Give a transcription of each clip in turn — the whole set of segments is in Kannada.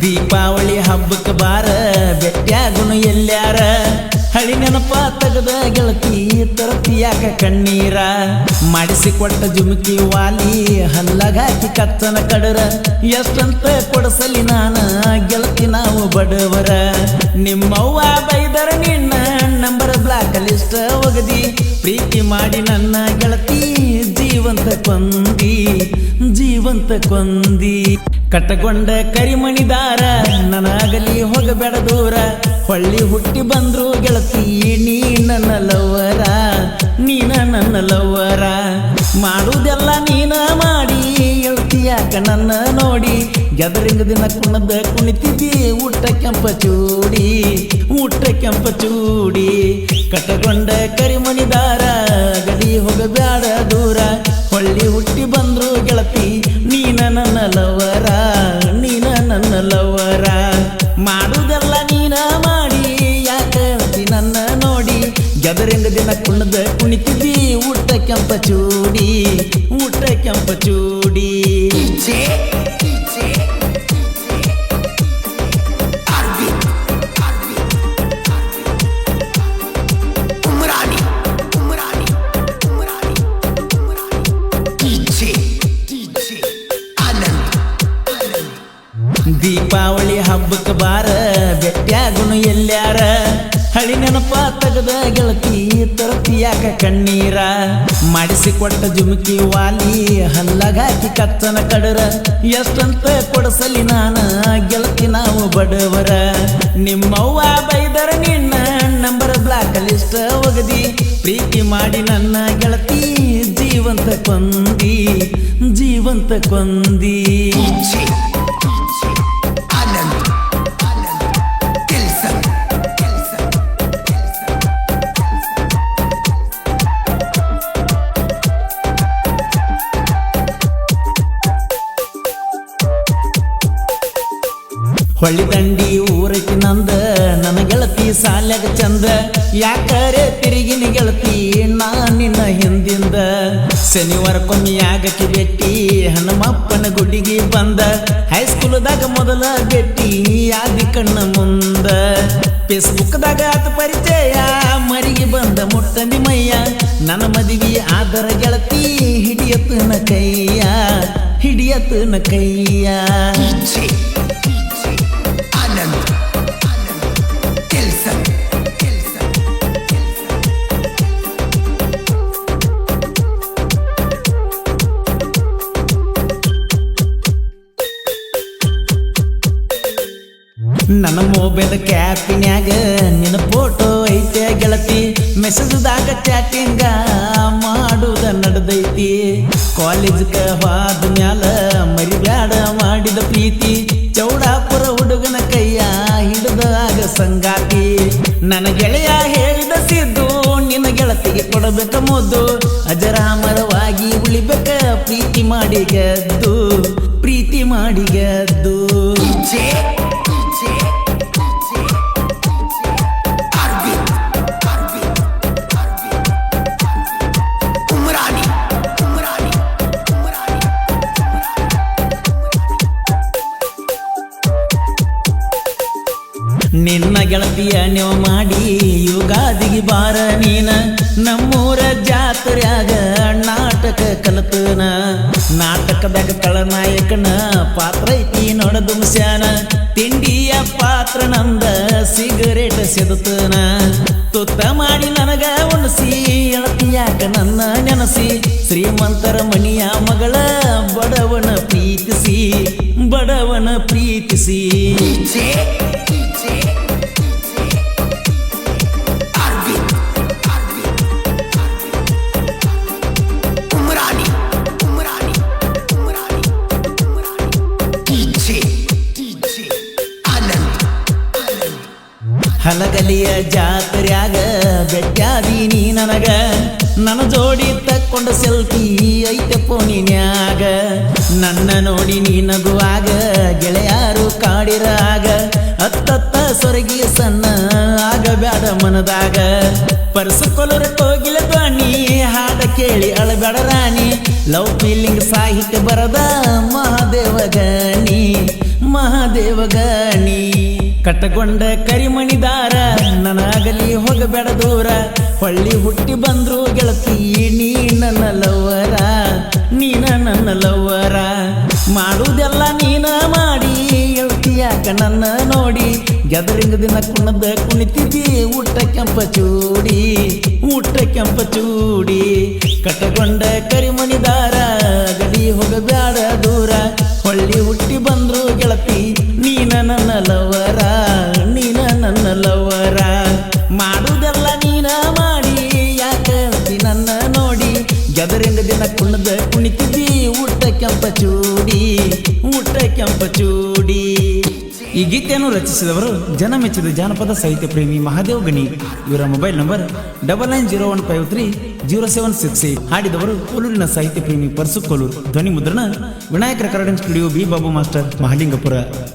ದೀಪಾವಳಿ ಹಬ್ಬಕ್ಕೆ ಬಾರ ಬೆಟ್ಟ್ಯಾಗುನು ಎಲ್ಲ್ಯಾರ ಹಳಿ ನೆನಪ ತೆಗೆದ ಗೆಳತಿ ತರತಿಯಾಗ ಕಣ್ಣೀರ? ಮಾಡಿಸಿಕೊಟ್ಟ ಜುಮುಕಿ ವಾಲಿ ಹಲ್ಲಗಾಕಿ ಕತ್ತನ ಕಡರ? ಎಷ್ಟಂತ ಕೊಡಸಲಿ ನಾನ, ಗೆಳತಿ ನಾವು ಬಡವರ? ನಿಮ್ಮವ್ವ ಬೈದರ ನಿನ್ನ, ನಂಬರ್ ಬ್ಲಾಕ್ ಲಿಸ್ಟ್ ಒಗದಿ? ಪ್ರೀತಿ ಮಾಡಿ ನನ್ನ ಗೆಳತಿ, ಜೀವಂತ ಕೊಂದಿ ಜೀವಂತ ಕೊಂದಿ. ಕಟ್ಟಗೊಂಡ ಕರಿಮಣಿದಾರ ನನಗಲಿ ಹೋಗಬೇಡ ದೂರ. ಹೊಳ್ಳಿ ಹುಟ್ಟಿ ಬಂದ್ರು ಗೆಳತಿ, ನೀ ನನ್ನ ಲವ್ವರ ನೀನ ನನ್ನ ಲವ್ವರ ಮಾಡುವುದೆಲ್ಲ ನೀನ ಮಾಡಿ ಯಾಕ ನನ್ನ ನೋಡಿ. ಗೆದರಿಂಗ ದಿನ ಕುಣದ ಕುಣಿತಿದ್ದಿ, ಊಟ ಕೆಂಪ ಚೂಡಿ, ಊಟ ಕೆಂಪ ಚೂಡಿ. ಕಟ್ಟಕೊಂಡ ಕರಿಮಣಿದಾರ ಗಡಿ ಹೋಗಬೇಡ ದೂರ. ಹೊಳ್ಳಿ ಹುಟ್ಟಿ ಕುಳಿತದೀ ಕುಣಿತಿದ್ದಿ ಊಟ ಕೆಂಪ ಚೂಡಿ ಊಟ ಕೆಂಪ ಚೂಡಿ. ದೀಪಾವಳಿ ಹಬ್ಬಕ್ಕೆ ಬಾರ ವ್ಯಕ್ತಿಯಾಗುಣ ಎಲ್ಲ್ಯಾರ ಹಳಿ ನೆನಪ ತೆಗೆದ ಗೆಳತಿ ತರತಿ ಯಾಕ ಕಣ್ಣೀರ ಮಾಡಿಸಿಕೊಟ್ಟ ಜುಮುಕಿ ವಾಲಿ, ಹಲ್ಲಗಾಕಿ ಕತ್ತನ ಕಡರ. ಎಷ್ಟಂತ ಕೊಡಸಲಿ ನಾನ, ಗೆಳತಿ ನಾವು ಬಡವರ. ನಿಮ್ಮವ್ವ ಬೈದರ ನಿನ್ನ, ನಂಬರ್ ಬ್ಲಾಕ್ ಲಿಸ್ಟ್ ಒಗದಿ. ಪ್ರೀತಿ ಮಾಡಿ ನನ್ನ ಗೆಳತಿ, ಜೀವಂತ ಕೊಂದಿ ಜೀವಂತ ಕೊಂದಿ. ಹೊಳ್ಳಿ ದಂಡಿ ಊರಕ್ಕೆ ನಂದ, ನನ್ನ ಗೆಳತಿ ಸಾಲ್ಯಾಗ ಚಂದ. ಯಾಕರೆ ತಿರುಗಿನ ಗೆಳತಿ, ನಾ ನಿನ್ನ ಹಿಂದಿಂದ. ಕೊನೆ ಆಗಕ್ಕೆ ಬೆಟ್ಟಿ ಹನುಮಪ್ಪನ ಗುಡಿಗೆ ಬಂದ. ಹೈಸ್ಕೂಲ್ದಾಗ ಮೊದಲ ಬೆಟ್ಟಿ ಆದಿ ಕಣ್ಣ ಮುಂದ. ಫೇಸ್ಬುಕ್ದಾಗ ಆತ ಪರಿಚಯ, ಮರಿಗೆ ಬಂದ ಮುಟ್ಟನಿ ಮಯ್ಯ ನನ್ನ ಮದುವೆ ಆದರ ಗೆಳತಿ, ಹಿಡಿಯತನ ಕೈಯ ಹಿಡಿಯತನ ಕೈಯ ನನ್ನ ಮೊಬೈಲ್ ಕ್ಯಾಪಿನ್ಯಾಗ ನಿನ್ನ ಫೋಟೋ ಐತೆ ಗೆಳತಿ. ಮೆಸೇಜ್ದಾಗ ಚಾಟಿಂಗ ಮಾಡುದ ನಡೆದೈತಿ. ಕಾಲೇಜ್ಗ ಹೋದ ಮ್ಯಾಲ ಮರಿಬ್ಯಾಡ ಮಾಡಿದ ಪ್ರೀತಿ. ಚೌಡಾಪುರ ಹುಡುಗನ ಕೈಯ ಹಿಡಿದಾಗ ಸಂಗಾತಿ. ನನ್ನ ಗೆಳೆಯ ಹೇಳಿದ ಸಿದ್ದು ನಿನ್ನ ಗೆಳತಿಗೆ ಕೊಡಬೇಕ ಮೊದ್ದು. ಅಜರಾಮರವಾಗಿ ಉಳಿಬೇಕ ಪ್ರೀತಿ ಮಾಡಿ ಗೆದ್ದು. ಪ್ರೀತಿ ಮಾಡಿ ಗೆದ್ದು. ನಿನ್ನ ಗೆಳತಿಯ ನೀವು ಮಾಡಿ ಯುಗಾದಿಗೆ ಬಾರ ನೀನ. ನಮ್ಮೂರ ಜಾತ್ರೆಯಾಗ ನಾಟಕ ಕಲತನ. ನಾಟಕದಾಗ ತಳನಾಯಕನ ಪಾತ್ರ ಐತಿ ನೋಡದು ಮುಸ್ಯಾನ ತಿಂಡಿಯ ಪಾತ್ರ ನಂದ ಸಿಗರೇಟ್ ಸೆದತನ. ತುತ್ತ ಮಾಡಿ ನನಗ ಉಣಸಿ ಎಳತಿಯಾಕ ನನ್ನ ನೆನಸಿ. ಶ್ರೀಮಂತರ ಮಣಿಯ ಮಗಳ ಬಡವನ ಪ್ರೀತಿಸಿ ಬಡವನ ಪ್ರೀತಿಸಿ. ಹಲಗಲಿಯ ಜಾತ್ರೆಯಾಗ ಬೆಟ್ಟಾದಿ ನೀ ನನಗ. ನನ್ನ ಜೋಡಿ ತಕ್ಕೊಂಡ ಸೆಲ್ಫಿ ಐತೆ ಫೋನಿನ್ಯಾಗ ನನ್ನ ನೋಡಿ ನೀ ನಗುವಾಗ ಗೆಳೆಯಾರು ಕಾಡಿರಾಗ. ಹತ್ತತ್ತ ಸೊರಗಿಯ ಸಣ್ಣ ಆಗ ಬ್ಯಾಡ ಮನದಾಗ. ಪರ್ಸು ಕೊಲರ ಕೋಗಿಲ ಧ್ವನಿ ಹಾಡ ಕೇಳಿ ಅಳಬೇಡ ರಾಣಿ. ಲವ್ ಫೀಲಿಂಗ್ ಸಾಹಿತ್ಯ ಬರದ ಮಹಾದೇವ ಗಣಿ, ಮಹಾದೇವ ಕಟ್ಟಕೊಂಡ ಕರಿಮಣಿದಾರ ನನಗಲಿ ಹೋಗಬೇಡ ದೂರ. ಹೊಳ್ಳಿ ಹುಟ್ಟಿ ಬಂದ್ರು ಗೆಳತಿ, ನೀ ನನ್ನ ಲವ್ವರ ನೀನ ನನ್ನ ಲವ್ವರ ಮಾಡುವುದೆಲ್ಲ ನೀನ ಮಾಡಿ ಯಾಕ ನನ್ನ ನೋಡಿ. ಗೆದರಿಂಗ ದಿನ ಕುಣದ ಕುಣಿತಿದ್ದಿ, ಊಟ ಕೆಂಪ ಚೂಡಿ, ಊಟ ಕೆಂಪ ಚೂಡಿ. ಕಟ್ಟಗೊಂಡ ಕರಿಮಣಿದಾರ, ಗಡಿ ಹೋಗಬ್ಯಾಡ ದೂರ. ಹೊಳ್ಳಿ ಹುಟ್ಟಿ ಬಂದ್ರು ಗೆಳತಿ ನನ್ನ ಲವರ ನೀನ ನನ್ನ ಲವರ ಮಾಡುವುದೆಲ್ಲ ನೀನ ಮಾಡಿ, ಯಾಕೆ ಹೇಳ್ತಿ ನನ್ನ ನೋಡಿ? ಗೆದರಿಂಗ ದಿನ ಕುಣದ ಕುಣಿತಿದ್ದಿ ಊಟ ಕೆಂಪ ಚೂಡಿ ಊಟ ಕೆಂಪ ಚೂಡಿ. ಈ ಗೀತೆಯನ್ನು ರಚಿಸಿದವರು ಜನ ಮೆಚ್ಚಿದ ಜಾನಪದ ಸಾಹಿತ್ಯ ಪ್ರೇಮಿ ಮಹಾದೇವ್ ಗಣಿ ಇವರ mobile number double nine zero one five three zero seven six eight. ಹಾಡಿದವರು ಕೋಲೂರಿನ ಸಾಹಿತ್ಯ ಪ್ರೇಮಿ ಪರ್ಸು ಕೋಲೂರು ಧ್ವನಿ ಮುದ್ರಣ Vinayaka recording studio B Babu master Mahalingapura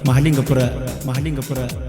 Mahalingapura Mahalingapura. Mahalinga